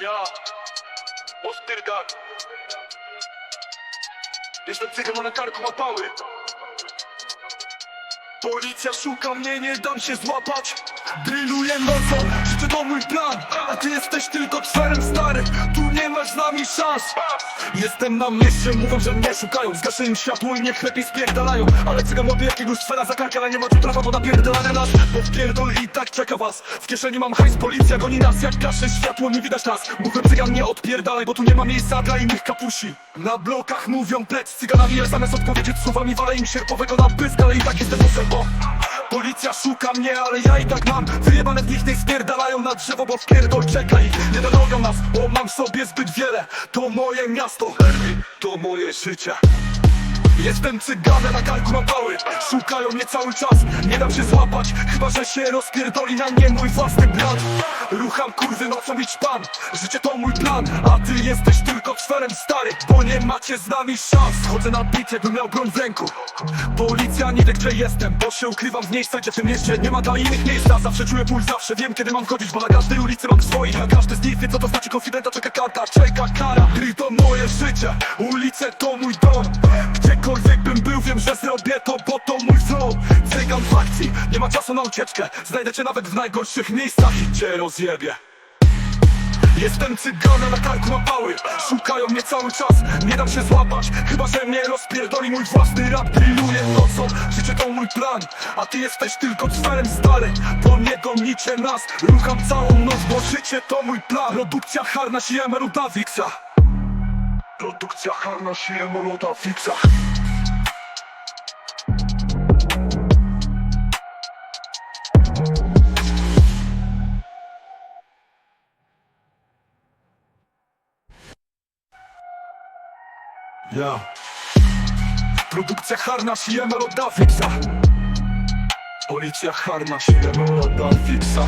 Ja, Ostyrdar. Jestem cygą na karku ma pały. Policja szuka mnie, nie dam się złapać Drilluję nocą, życzę to mój plan A ty jesteś tylko czwarem stary Tu nie masz nami szans Jestem na mieście, mówią, że mnie szukają. Zgaszę im światło i niech lepiej spierdalają. Ale cygan łapie jakiegoś cwera za Ale nie ma tu prawa, bo napierdalane nas. Bo wpierdol i tak czeka was. W kieszeni mam hajs, policja goni nas. Jak gaszę światło, nie widać nas. Mówię cygan, nie odpierdalaj, bo tu nie ma miejsca dla innych kapusi. Na blokach mówią plec cyganami Ale zamiast odpowiedzieć słowami walę im sierpowego na pysk Ale i tak jestem nosem, bo Policja szuka mnie, ale ja i tak mam. Wyjebane w nich spierdalają na drzewo, bo wpierdol czekaj. Nie dorobią nas, bo mam w sobie zbyt wiele. To moje miasto, to moje życie Jestem cyganem, na karku mam pały. Szukają mnie cały czas, nie dam się złapać. Chyba, że się rozpierdoli na mnie mój własny brat. Rucham kurwy nocą idź pan Życie to mój plan, a ty jesteś tylko czwerem stary. Bo nie macie z nami szans. Chodzę na bit, jakbym miał broń w ręku. Policja nie wie gdzie jestem Bo się ukrywam w miejscach, gdzie w tym mieście nie ma dla innych miejsca. Zawsze czuję ból, zawsze wiem kiedy mam chodzić Bo na każdej ulicy mam swoich A każdy z nich wie co to znaczy konfidenta Czeka karta, czeka kara. Gry to moje życie, ulice to mój dom Gdziekolwiek bym był, wiem, że zrobię to, bo to mój flow Cygan w akcji, nie ma czasu na ucieczkę. Znajdę cię nawet w najgorszych miejscach i cię rozjebię Jestem cyganem, na karku mam pały. Szukają mnie cały czas, nie dam się złapać. Chyba, że mnie rozpierdoli mój własny rap. Drilluję nocą, życie to mój plan. A ty jesteś tylko czwarem stary Bo nie gonicie nas, rucham całą noc Bo życie to mój plan. Produkcja Harnaś i Emeruta Produkcja Harnaś i Emeruta Ja. Produkcja Harnaś i Emeroda Fixa Policja Harnaś i Emeroda Fixa